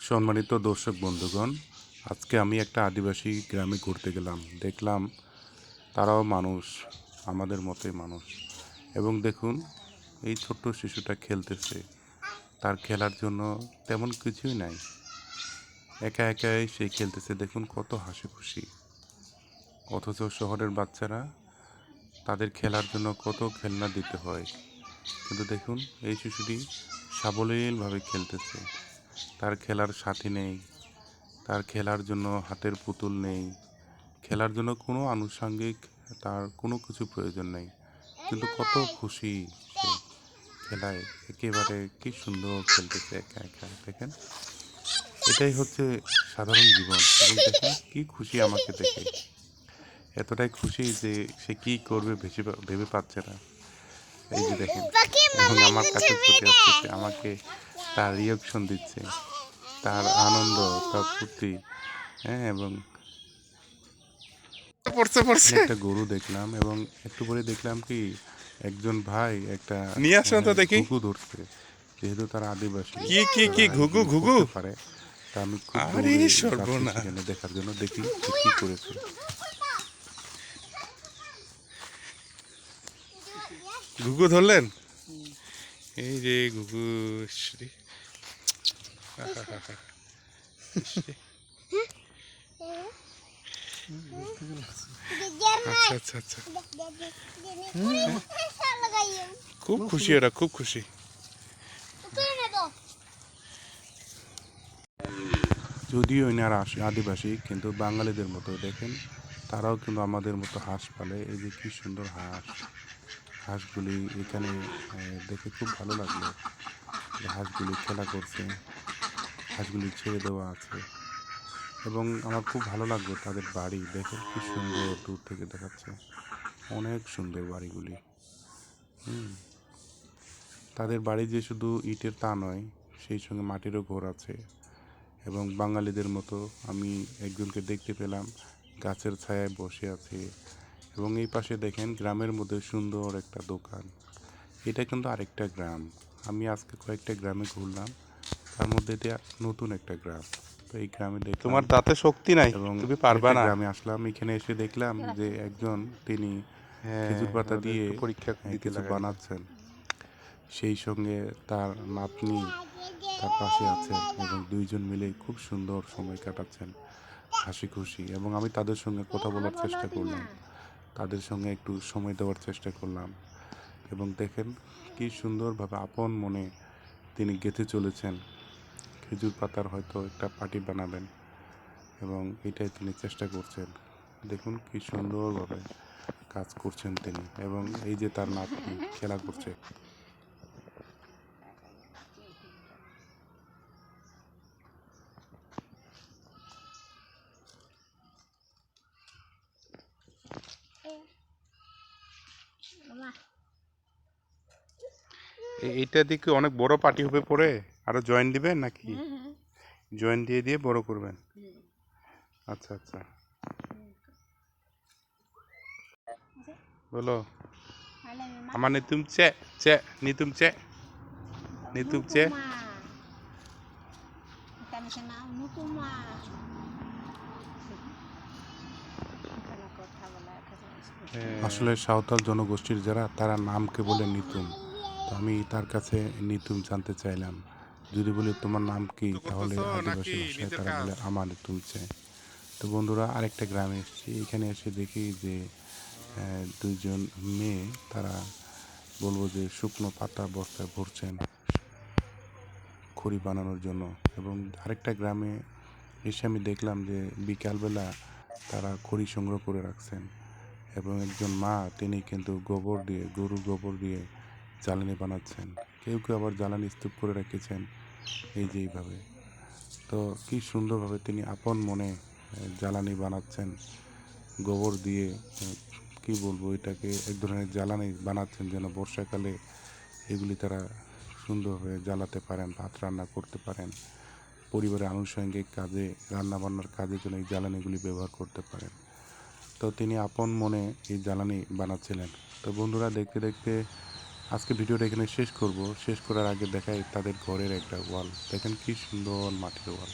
সম্মানিত দর্শক বন্ধুগণ, আজকে আমি একটা আদিবাসী গ্রামে ঘুরতে গেলাম। দেখলাম তারাও মানুষ, আমাদের মতোই মানুষ। এবং দেখুন, এই ছোট্ট শিশুটা খেলতেছে। তার খেলার জন্য তেমন কিছুই নাই। একা একাই সে খেলতেছে। দেখুন কত হাসি খুশি অথচ শহরের বাচ্চারা তাদের খেলার জন্য কত খেলনা দিতে হয়। কিন্তু দেখুন, এই শিশুটি সাবলীলভাবে খেলতেছে। তার খেলার সাথী নেই তার খেলার জন্য হাতের পুতুল নেই খেলার জন্য কোনো আনুষঙ্গিক তার কোনো কিছু প্রয়োজন নেই। কিন্তু কত খুশি সে খেলায় একেবারে কি সুন্দর খেলতেছে একা একা দেখেন? এটাই হচ্ছে সাধারণ জীবন এবং দেখেন কী খুশি আমাকে দেখে। এতটাই খুশি যে সে কি করবে ভেসে ভেবে পাচ্ছে না। এই যে দেখেন এবং আমার কাছে ছুটে আসতেছে আমাকে তার রিয়াকশন দিচ্ছে। তার আনন্দ তার ফুর্তি হ্যাঁ এবং পড়ছে পড়ছে। একটা গরু দেখলাম এবং একটু পরে দেখলাম কি একজন ভাই একটা নিয়ে আসুন তো মানে দেখি। ঘুঘু ধরছে যেহেতু তার আদিবাসী। কি, কি, কি, ঘুঘু, ঘুঘু? পারে তা আমি খুব আরে দেখার জন্য দেখি কি করেছে। ঘুঘু ধরলেন? এই যে ঘুঘু শ্রী আচ্ছা আচ্ছা আচ্ছা। খুব খুশি ওরা, খুব খুশি। যদিও এনারা আদিবাসী, কিন্তু বাঙালিদের মতো, দেখেন, তারাও কিন্তু আমাদের মতো হাঁস পালে। এই যে কি সুন্দর হাঁস। হাঁসগুলি এখানে দেখে খুব ভালো লাগল হাঁসগুলি খেলা করছে। হাঁসগুলি ছেড়ে দেওয়া আছে। এবং আমার খুব ভালো লাগল তাদের বাড়ি। দেখে কি সুন্দর দূর থেকে দেখাচ্ছে। অনেক সুন্দর বাড়িগুলি। হুম। তাদের বাড়ি যে শুধু ইটের তা নয়, সেই সঙ্গে মাটিরও ঘর আছে। এবং বাঙালিদের মতো আমি একজনকে দেখতে পেলাম, গাছের ছায়ায় বসে আছে। এবং এই পাশে দেখেন গ্রামের মধ্যে সুন্দর একটা দোকান। এটা কিন্তু আরেকটা গ্রাম। আমি আজকে কয়েকটা গ্রামে ঘুরলাম। তার মধ্যে এটা নতুন একটা গ্রাম। তো এই গ্রামে দেখলাম তোমার দাঁতে শক্তি নাই এবং তুমি পারবা না। গ্রামে আসলাম এখানে এসে দেখলাম যে একজন তিনি হ্যাঁ, খেজুর পাতা দিয়ে একটু পরীক্ষা হ্যাঁ, দিতে কিছু বানাচ্ছেন। সেই সঙ্গে তার নাতনি তার পাশে আছেন এবং দুইজন মিলে খুব সুন্দর সময় কাটাচ্ছেন। হাসি খুশি এবং আমি তাদের সঙ্গে কথা বলার চেষ্টা করলাম। তাদের সঙ্গে একটু সময় দেওয়ার চেষ্টা করলাম। এবং দেখেন কি সুন্দরভাবে আপন মনে তিনি গেঁথে চলেছেন। খেজুর পাতার হয়তো একটা পার্টি বানাবেন এবং এটাই তিনি চেষ্টা করছেন। দেখুন কি সুন্দরভাবে কাজ করছেন তিনি এবং এই যে তার নাতনি খেলা করছে। এইটা দিকে অনেক বড় পার্টি হবে পরে আরও জয়েন দিবেন নাকি? জয়েন দিয়ে দিয়ে বড় করবেন? আচ্ছা আচ্ছা। বলো। আমার নিতুম চে চে নিতুম চে। নিতুম চে। হ্যাঁ। আসলে সাঁওতাল জনগোষ্ঠীর যারা তারা নামকে বলে নিতুম। তো আমি তার কাছে নিতুম জানতে চাইলাম। যদি বলি তোমার নাম কি তাহলে আদিবাসী ভাষায় তারা বলে আমার চাই তো বন্ধুরা আরেকটা গ্রামে এসেছি। এখানে এসে দেখি যে আহ, দুইজন মেয়ে তারা বলব যে শুকনো পাতা বস্তায় ভরছেন খড়ি বানানোর জন্য। এবং আরেকটা গ্রামে এসে আমি দেখলাম যে বিকালবেলা তারা খড়ি সংগ্রহ করে রাখছেন। এবং একজন মা তিনি কিন্তু গোবর দিয়ে গরুর গোবর দিয়ে জ্বালানি বানাচ্ছেন। কেউ কেউ আবার জ্বালানি স্তূপ করে রেখেছেন। এই যে এইভাবে। তো কি সুন্দরভাবে তিনি আপন মনে জ্বালানি বানাচ্ছেন, গোবর দিয়ে কি বলব এটাকে, এক ধরনের জ্বালানি বানাচ্ছেন যেন বর্ষাকালে এগুলি তারা সুন্দরভাবে জ্বালাতে পারেন, ভাত রান্না করতে পারেন, পরিবারের আনুষঙ্গিক কাজে, রান্নাবান্নার কাজে যেন এই জ্বালানিগুলি ব্যবহার করতে পারেন। তো তিনি আপন মনে এই জ্বালানি বানাচ্ছিলেন। তো বন্ধুরা দেখতে দেখতে আজকে ভিডিওটা এখানে শেষ করব। শেষ করার আগে দেখাই তাদের ঘরের একটা ওয়াল। দেখেন কি সুন্দর মাটির ওয়াল।